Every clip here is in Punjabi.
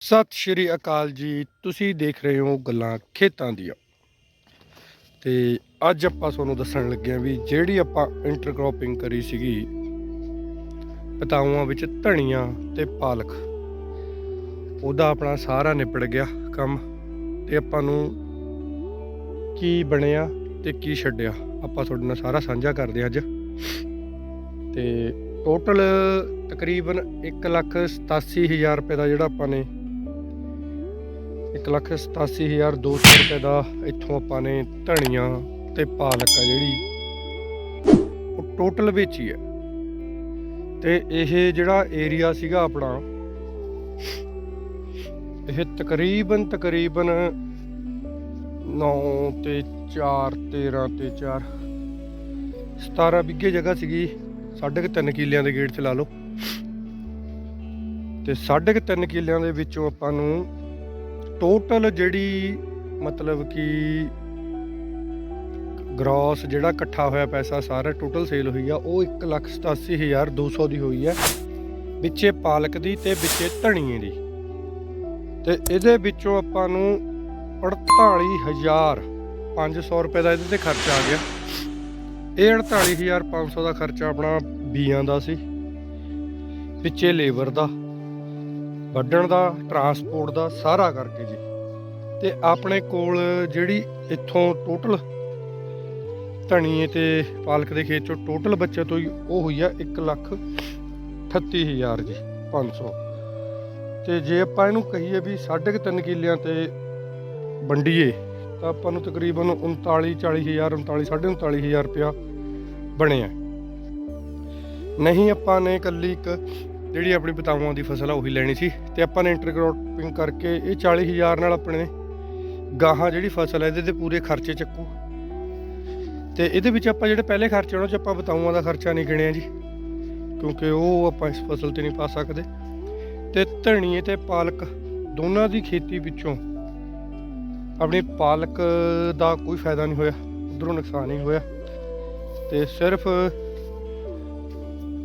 ਸਤਿ ਸ਼੍ਰੀ ਅਕਾਲ ਜੀ। ਤੁਸੀਂ ਦੇਖ ਰਹੇ ਹੋ ਗੱਲਾਂ ਖੇਤਾਂ ਦੀਆਂ। ਤੇ ਅੱਜ ਆਪਾਂ ਤੁਹਾਨੂੰ ਦੱਸਣ ਲੱਗੇ ਹਾਂ ਵੀ ਜਿਹੜੀ ਆਪਾਂ ਇੰਟਰਕ੍ਰੋਪਿੰਗ ਕਰੀ ਸੀਗੀ, ਪਤਾਊਆਂ ਵਿੱਚ ਧਨੀਆ ਤੇ ਪਾਲਕ, ਉਹਦਾ ਆਪਣਾ ਸਾਰਾ ਨਿਪਟ ਗਿਆ ਕੰਮ ਤੇ ਆਪਾਂ ਨੂੰ ਕੀ ਬਣਿਆ ਤੇ ਕੀ ਛੱਡਿਆ, ਆਪਾਂ ਤੁਹਾਡੇ ਨਾਲ ਸਾਰਾ ਸਾਂਝਾ ਕਰਦੇ ਹਾਂ ਅੱਜ। ਤੇ ਟੋਟਲ ਤਕਰੀਬਨ 187000 ਰੁਪਏ ਦਾ ਜਿਹੜਾ ਆਪਾਂ ਨੇ 187200 ਰੁਪਏ ਦਾ ਇੱਥੋਂ ਆਪਾਂ ਨੇ ਧਨੀਆ ਤੇ ਪਾਲਕ ਆ ਜਿਹੜੀ, ਉਹ ਟੋਟਲ ਵੇਚੀ ਹੈ ਤੇ ਇਹ ਜਿਹੜਾ ਏਰੀਆ ਸੀਗਾ ਆਪਣਾ, ਇਹ ਤਕਰੀਬਨ ਤਕਰੀਬਨ 9 ਤੇ 4 13 ਤੇ 4 17 ਬਿੱਗੇ ਜਗ੍ਹਾ ਸੀਗੀ, ਸਾਢੇ ਕੁ ਤਿੰਨ ਕਿੱਲਿਆਂ ਦੇ ਗੇਟ ਚ ਲਾ ਲਓ। ਤੇ ਸਾਢੇ ਕੁ ਤਿੰਨ ਕਿੱਲਿਆਂ ਦੇ ਵਿੱਚੋਂ ਆਪਾਂ ਨੂੰ ਟੋਟਲ ਜਿਹੜੀ ਮਤਲਬ ਕਿ ਗ੍ਰੋਸ ਜਿਹੜਾ ਇਕੱਠਾ ਹੋਇਆ ਪੈਸਾ ਸਾਰਾ ਟੋਟਲ ਸੇਲ ਹੋਈ ਆ, ਉਹ 187200 ਦੀ ਹੋਈ ਹੈ ਵਿੱਚੇ ਪਾਲਕ ਦੀ ਤੇ ਵਿੱਚੇ ਧਣੀਏ ਦੀ। ਤੇ ਇਹਦੇ ਵਿੱਚੋਂ ਆਪਾਂ ਨੂੰ 48500 ਰੁਪਏ ਦਾ ਇਹਦੇ ਤੇ ਖਰਚਾ ਆ ਗਿਆ। ਇਹ 48500 ਦਾ ਖਰਚਾ ਆਪਣਾ ਬੀਆਂ ਦਾ ਸੀ। ਵਿੱਚੇ ਲੇਬਰ ਦਾ। ਵੱਢਣ ਦਾ ਟਰਾਂਸਪੋਰਟ ਦਾ ਸਾਰਾ ਕਰਕੇ ਜੀ। ਤੇ ਆਪਣੇ ਕੋਲ ਜਿਹੜੀ ਇੱਥੋਂ ਟੋਟਲ ਧਣੀਏ ਤੇ ਪਾਲਕ ਦੇ ਖੇਤ ਚੋਂ ਟੋਟਲ ਬੱਚਤ ਹੋਈ ਉਹ ਹੋਈ ਆ 1 ਲੱਖ 38000 ਜੀ 500 ਤੇ ਜੇ ਆਪਾਂ ਇਹਨੂੰ ਕਹੀਏ ਵੀ 3.5 ਕਿੱਲਿਆਂ ਤੇ ਵੰਡੀਏ, ਤਾਂ ਆਪਾਂ ਨੂੰ ਤਕਰੀਬਨ 39 40000 39 39000 ਰੁਪਇਆ ਬਣਿਆ। ਨਹੀਂ ਆਪਾਂ ਨੇ ਇਕੱਲੀ ਇੱਕ ਜਿਹੜੀ ਆਪਣੀ ਬਤਾਵਾਂ ਦੀ ਫਸਲ ਆ ਉਹੀ ਲੈਣੀ ਸੀ ਤੇ ਆਪਾਂ ਨੇ ਇੰਟਰਕ੍ਰੋਪਿੰਗ ਕਰਕੇ ਇਹ 40000 ਨਾਲ ਆਪਣੇ ਗਾਹਾਂ ਜਿਹੜੀ ਫਸਲ ਹੈ ਇਹਦੇ ਤੇ ਪੂਰੇ ਖਰਚੇ ਚੱਕੂ। ਤੇ ਇਹਦੇ ਵਿੱਚ ਆਪਾਂ ਜਿਹੜੇ ਪਹਿਲੇ ਖਰਚੇ ਉਹਨਾਂ 'ਚ ਆਪਾਂ ਬਤਾਵਾਂ ਦਾ ਖਰਚਾ ਨਹੀਂ ਗਿਣਿਆ ਜੀ, ਕਿਉਂਕਿ ਉਹ ਆਪਾਂ ਇਸ ਫਸਲ ਤੇ ਨਹੀਂ ਪਾ ਸਕਦੇ। ਤੇ ਧਣੀਏ ਤੇ ਪਾਲਕ ਦੋਨਾਂ ਦੀ ਖੇਤੀ ਵਿੱਚੋਂ ਆਪਣੀ ਪਾਲਕ ਦਾ ਕੋਈ ਫਾਇਦਾ ਨਹੀਂ ਹੋਇਆ, ਉਧਰੋਂ ਨੁਕਸਾਨ ਹੀ ਹੋਇਆ। ਤੇ ਸਿਰਫ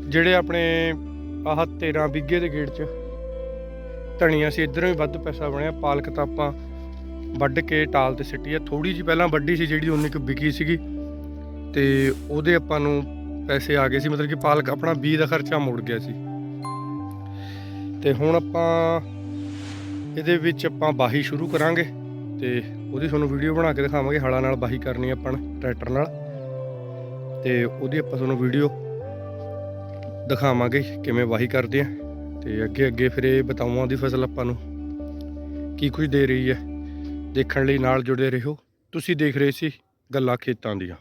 ਜਿਹੜੇ ਆਪਣੇ ਆਹ 13 ਬਿੱਗੇ ਦੇ ਗੇੜ 'ਚ। ਧਣੀਆਂ ਸੀ, ਇਧਰੋਂ ਵੀ ਵੱਧ ਪੈਸਾ ਬਣਿਆ, ਪਾਲਕ ਤਾਂ ਆਪਾਂ ਵੱਢ ਕੇ ਟਾਲ ਤੇ ਸਿੱਟੀ ਆ। ਥੋੜੀ ਜਿਹੀ ਪਹਿਲਾਂ ਵੱਡੀ ਸੀ, ਜਿਹੜੀ ਉਨੀ ਕੁ ਵਿਕੀ ਸੀਗੀ। ਤੇ ਉਹਦੇ ਆਪਾਂ ਨੂੰ ਪੈਸੇ ਆ ਗਏ ਸੀ, ਮਤਲਬ ਕਿ ਪਾਲਕ ਆਪਣਾ ਬੀ ਦਾ ਖਰਚਾ ਮੁੜ ਗਿਆ ਸੀ। ਤੇ ਹੁਣ ਆਪਾਂ ਇਹਦੇ ਵਿੱਚ ਆਪਾਂ ਬਾਹੀ ਸ਼ੁਰੂ ਕਰਾਂਗੇ ਤੇ ਉਹਦੀ ਤੁਹਾਨੂੰ ਵੀਡੀਓ ਬਣਾ ਕੇ ਦਿਖਾਵਾਂਗੇ। ਹਲਾਂ ਨਾਲ ਬਾਹੀ ਕਰਨੀ ਆਪਾਂ ਟਰੈਕਟਰ ਨਾਲ। ਤੇ ਉਹਦੀ ਆਪਾਂ ਤੁਹਾਨੂੰ ਵੀਡੀਓ ਦਿਖਾਵਾਂਗੇ ਕਿਵੇਂ ਵਾਹੀ ਕਰਦੇ ਆ। ਤੇ ਅੱਗੇ ਅੱਗੇ ਫਿਰ ਇਹ ਬਤਾਊਆਂ ਦੀ ਫਸਲ ਆਪਾਂ ਨੂੰ ਕੀ ਕੁਝ ਦੇ ਰਹੀ ਹੈ। ਦੇਖਣ ਲਈ ਨਾਲ ਜੁੜੇ ਰਹੋ। ਤੁਸੀਂ ਦੇਖ ਰਹੇ ਸੀ ਗੱਲਾਂ ਖੇਤਾਂ ਦੀਆਂ।